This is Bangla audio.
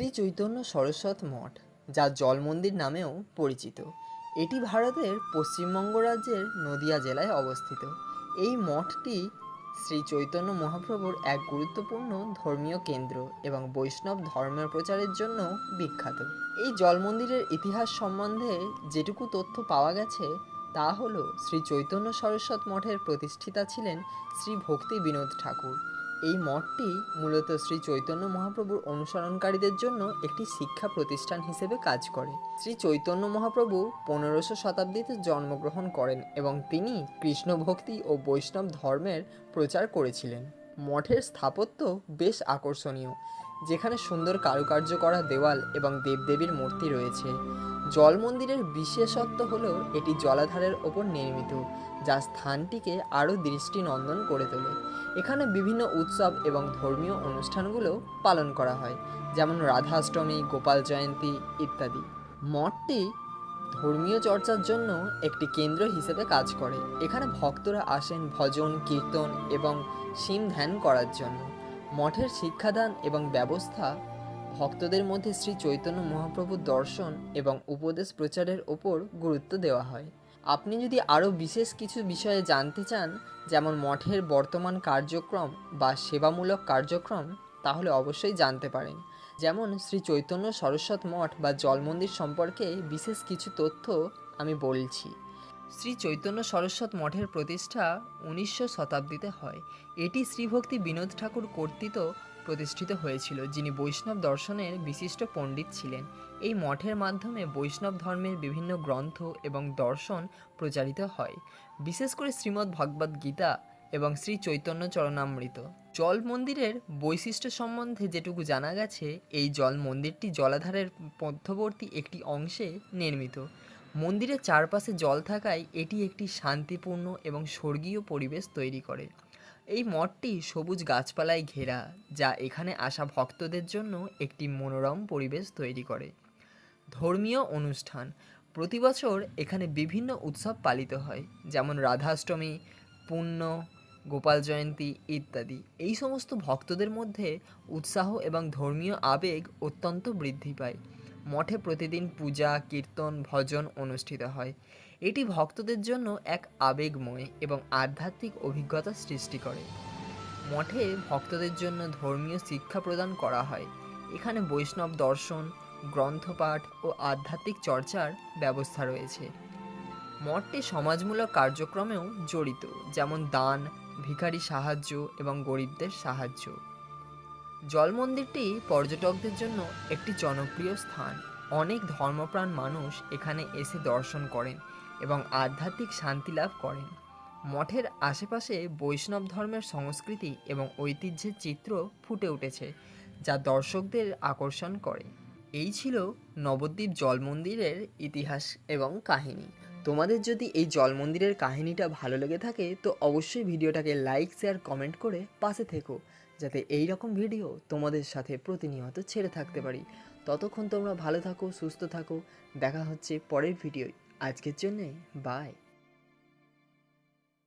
শ্রী চৈতন্য সরস্বত মঠ, যা জল মন্দির নামেও পরিচিত। এটি ভারতের পশ্চিমবঙ্গ রাজ্যের নদিয়া জেলায় অবস্থিত। এই মঠটি শ্রী চৈতন্য মহাপ্রভুর এক গুরুত্বপূর্ণ ধর্মীয় কেন্দ্র এবং বৈষ্ণব ধর্মের প্রচারের জন্য বিখ্যাত। এই জল মন্দিরের ইতিহাস সম্বন্ধে যেটুকু তথ্য পাওয়া গেছে, তা হলো শ্রী চৈতন্য সরস্বত মঠের প্রতিষ্ঠিতা ছিলেন শ্রী ভক্তি বিনোদ ঠাকুর। এই মঠটি মূলত শ্রী চৈতন্য মহাপ্রভুর অনুসরণকারীদের জন্য একটি শিক্ষা প্রতিষ্ঠান হিসেবে কাজ করে। শ্রী চৈতন্য মহাপ্রভু পনেরোশো শতাব্দীতে জন্মগ্রহণ করেন এবং তিনি কৃষ্ণ ভক্তি ও বৈষ্ণব ধর্মের প্রচার করেছিলেন। মঠের স্থাপত্য বেশ আকর্ষণীয়, যেখানে সুন্দর কারুকার্য করা দেওয়াল এবং দেবদেবীর মূর্তি রয়েছে। জল মন্দিরের বিশেষত্ব হলো এটি জলাধারের ওপর নির্মিত, যা স্থানটিকে আরও দৃষ্টিনন্দন করে তোলে। এখানে বিভিন্ন উৎসব এবং ধর্মীয় অনুষ্ঠানগুলো পালন করা হয়, যেমন রাধাষ্টমী, গোপাল জয়ন্তী ইত্যাদি। মঠটি ধর্মীয় চর্চার জন্য একটি কেন্দ্র হিসেবে কাজ করে। এখানে ভক্তরা আসেন ভজন, কীর্তন এবং শিম ধ্যান করার জন্য। মঠের শিক্ষাদান এবং ব্যবস্থা, ভক্তদের মধ্যে শ্রী চৈতন্য মহাপ্রভুর দর্শন এবং উপদেশ প্রচারের ওপর গুরুত্ব দেওয়া হয়। আপনি যদি আরও বিশেষ কিছু বিষয়ে জানতে চান, যেমন মঠের বর্তমান কার্যক্রম বা সেবামূলক কার্যক্রম, তাহলে অবশ্যই জানতে পারেন। যেমন শ্রী চৈতন্য সরস্বত মঠ বা জল মন্দির সম্পর্কে বিশেষ কিছু তথ্য আমি বলছি। শ্রী চৈতন্য সরস্বত মঠের প্রতিষ্ঠা উনিশশো শতাব্দীতে হয়। এটি শ্রীভক্তি বিনোদ ঠাকুর কর্তৃক প্রতিষ্ঠিত হয়েছিল, যিনি বৈষ্ণব দর্শনের বিশিষ্ট পণ্ডিত ছিলেন। এই মঠের মাধ্যমে বৈষ্ণব ধর্মের বিভিন্ন গ্রন্থ এবং দর্শন প্রচারিত হয়। বিশেষ করে শ্রীমদ্ ভগবদ্ গীতা এবং শ্রী চৈতন্য চরণামৃত। জল মন্দিরের বৈশিষ্ট্য সম্বন্ধে যেটুকু জানা গেছে, এই জল মন্দিরটি জলাধারের মধ্যবর্তী একটি অংশে নির্মিত। মন্দিরের চারপাশে জল থাকায় এটি একটি শান্তিপূর্ণ এবং স্বর্গীয় পরিবেশ তৈরি করে। এই মঠটি সবুজ গাছপালায় ঘেরা, যা এখানে আসা ভক্তদের জন্য একটি মনোরম পরিবেশ তৈরি করে। ধর্মীয় অনুষ্ঠান। প্রতি বছর এখানে বিভিন্ন উৎসব পালিত হয়, যেমন রাধাষ্টমী, পুণ্য গোপাল জয়ন্তী ইত্যাদি। এই সমস্ত ভক্তদের মধ্যে উৎসাহ এবং ধর্মীয় আবেগ অত্যন্ত বৃদ্ধি পায়। মঠে প্রতিদিন পূজা, কীর্তন, ভজন অনুষ্ঠিত হয়। এটি ভক্তদের জন্য এক আবেগময় এবং আধ্যাত্মিক অভিজ্ঞতা সৃষ্টি করে। মঠে ভক্তদের জন্য ধর্মীয় শিক্ষা প্রদান করা হয়। এখানে বৈষ্ণব দর্শন, গ্রন্থপাঠ ও আধ্যাত্মিক চর্চার ব্যবস্থা রয়েছে। মঠটি সমাজমূলক কার্যক্রমেও জড়িত, যেমন দান, ভিখারি সাহায্য এবং গরিবদের সাহায্য। জল মন্দিরটি পর্যটকদের জন্য একটি জনপ্রিয় স্থান। অনেক ধর্মপ্রাণ মানুষ এখানে এসে দর্শন করেন এবং আধ্যাত্মিক শান্তি লাভ করেন। মঠের আশেপাশে বৈষ্ণব ধর্মের সংস্কৃতি এবং ঐতিহ্যের চিত্র ফুটে উঠেছে, যা দর্শকদের আকর্ষণ করে। এই ছিল নবদ্বীপ জল মন্দিরের ইতিহাস এবং কাহিনী। তোমাদের যদি এই জল মন্দিরের কাহিনীটা ভালো লেগে থাকে, তো অবশ্যই ভিডিওটাকে লাইক শেয়ার কমেন্ট করে পাশে থেকো, যাতে এই রকম ভিডিও তোমাদের সাথে প্রতিনিয়ত ছেড়ে থাকতে পারি। ততক্ষণ তোমরা ভালো থাকো, সুস্থ থাকো, দেখা হচ্ছে পরের ভিডিও আজকের জন্যে বাই